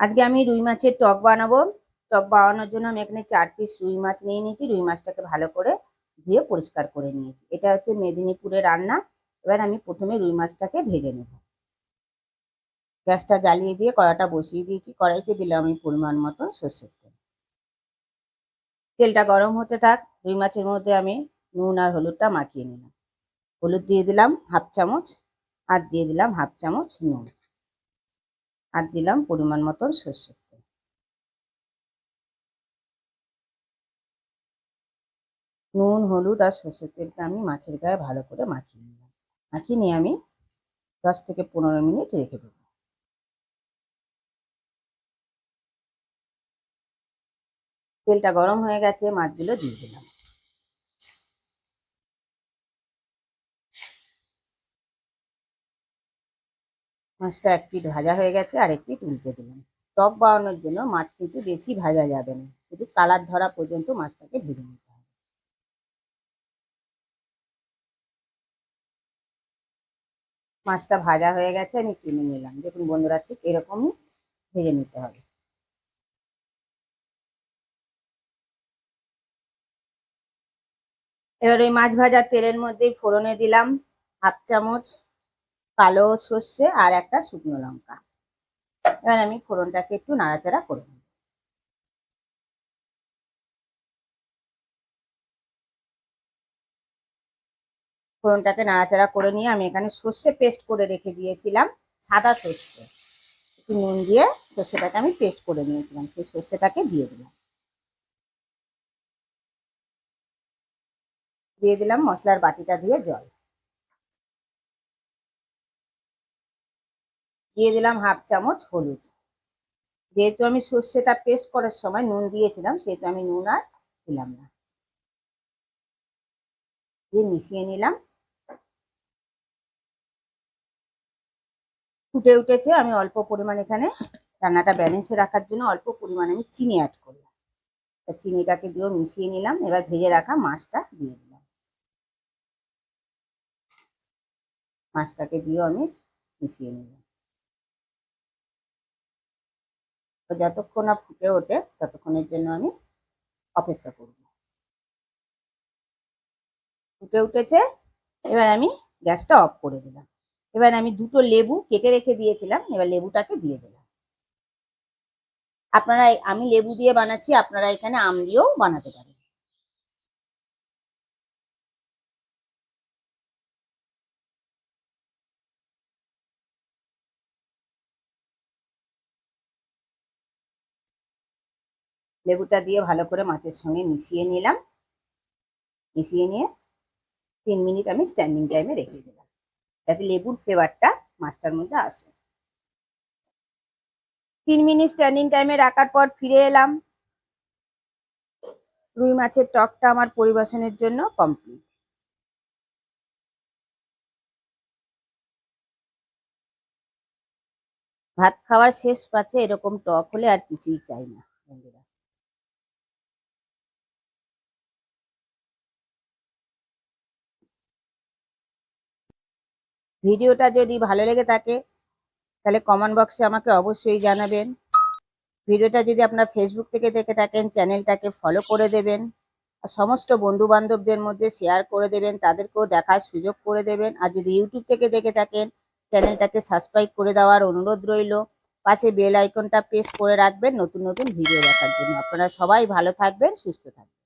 আজকে আমি রুই মাছের টক বানাবো। টক বানানোর জন্য আমি এখানে চার পিস রুই মাছ নিয়ে নিয়েছি। রুই মাছটাকে ভালো করে ধুয়ে পরিষ্কার করে নিয়েছি। এটা হচ্ছে মেদিনীপুরের রান্না। এবার আমি প্রথমে রুই মাছটাকে ভেজে নেব। গ্যাসটা জ্বালিয়ে দিয়ে কড়াটা বসিয়ে দিয়েছি। কড়াইতে দিলাম আমি পরিমাণ মতো সর্ষের তেল। তেলটা গরম হতে থাক। রুই মাছের মধ্যে আমি নুন আর হলুদটা মাখিয়ে নিলাম। হলুদ দিয়ে দিলাম হাফ চামচ। আর দিয়ে দিলাম হাফ চামচ নুন। আর দিলাম পরিমাণ মতন সর্ষের তেল। নুন, হলুদ আর সর্ষের তেলটা আমি মাছের গায়ে ভালো করে মাখিয়ে নিলাম। মাখিয়ে নিয়ে আমি দশ থেকে পনেরো মিনিট রেখে দেবো। তেলটা গরম হয়ে গেছে, মাছগুলো দিয়ে দিলাম। মাছটা এক ভাজা হয়ে গেছে আর একটি উল্টে দিলাম। টক বানানোর জন্য মাছ কিন্তু বেশি ভাজা যাবে না। শুধু কালার ধরা পর্যন্ত মাছটাকে ভেজে নিতে হবে। মাছটা ভাজা হয়ে গেছে, আমি কিনে নিলাম। দেখুন বন্ধুরা, ঠিক এরকমই ভেজে নিতে হবে। এবার ওই মাছ ভাজার তেলের মধ্যে ফোড়নে দিলাম হাফ চামচ কালো সর্ষে আর একটা শুকনো লঙ্কা। এবার আমি ফোড়নটাকে একটু নাড়াচাড়া করে নেব। ফোড়নটাকে নাড়াচাড়া করে নিয়ে আমি এখানে সর্ষে পেস্ট করে রেখে দিয়েছিলাম, সাদা সর্ষে। একটু নুন দিয়ে সর্ষেটাকে আমি পেস্ট করে নিয়েছিলাম, সেই সর্ষেটাকে দিয়ে দিলাম। দিয়ে দিলাম মশলার বাটিটা দিয়ে জল। দিয়ে দিলাম হাফ চামচ হলুদ। যেহেতু আমি সর্ষেটা পেস্ট করার সময় নুন দিয়েছিলাম, সেহেতু আমি নুন আর দিলাম না। দিয়ে মিশিয়ে নিলাম। ফুটে উঠেছে, আমি অল্প পরিমাণ এখানে রান্নাটা ব্যালেন্সে রাখার জন্য অল্প পরিমাণে আমি চিনি অ্যাড করলাম। তা চিনিটাকে দিয়েও মিশিয়ে নিলাম, এবার ভেজে রাখা মাছটা দিয়ে দিলাম। মাছটাকে দিয়েও আমি মিশিয়ে নিলাম। যতক্ষণ না ফুটে ওঠে, ততক্ষণের জন্য আমি অপেক্ষা করব। ফুটে উঠেছে, এবার আমি গ্যাসটা অফ করে দিলাম। এবার আমি দুটো লেবু কেটে রেখে দিয়েছিলাম, এবার লেবুটাকে দিয়ে দিলাম। আপনারা আমি লেবু দিয়ে বানাচ্ছি, আপনারা এখানে আম দিয়েও বানাতে পারেন। লেবুটা দিয়ে ভালো করে মাছের সঙ্গে মিশিয়ে নিলাম। মিশিয়ে নিয়ে তিন মিনিট আমি স্ট্যান্ডিং টাইমে রেখে দিলাম। যাতে লেবুর ফ্লেভারটা মাছটার মধ্যে আসে। তিন মিনিট স্ট্যান্ডিং টাইমে রাখার পর ফিরে এলাম। রুই মাছের টকটা আমার পরিবেশনের জন্য কমপ্লিট ভাত খাওয়ার শেষ পাচ্ছে এরকম টক হলে আর কিছুই চাই না, বন্ধুরা। ভিডিওটা যদি ভালো লেগে থাকে, তাহলে কমেন্ট বক্সে আমাকে অবশ্যই জানাবেন। ভিডিওটা যদি আপনার ফেসবুক থেকে দেখে থাকেন, চ্যানেলটাকে ফলো করে দেবেন আর সমস্ত বন্ধু বান্ধবদের মধ্যে শেয়ার করে দেবেন, তাদেরকেও দেখার সুযোগ করে দেবেন। আর যদি ইউটিউব থেকে দেখে থাকেন, চ্যানেলটাকে সাবস্ক্রাইব করে দেওয়ার অনুরোধ রইল, পাশে বেল আইকনটা প্রেস করে রাখবেন, নতুন নতুন ভিডিও দেখার জন্য। আপনারা সবাই ভালো থাকবেন, সুস্থ থাকবেন।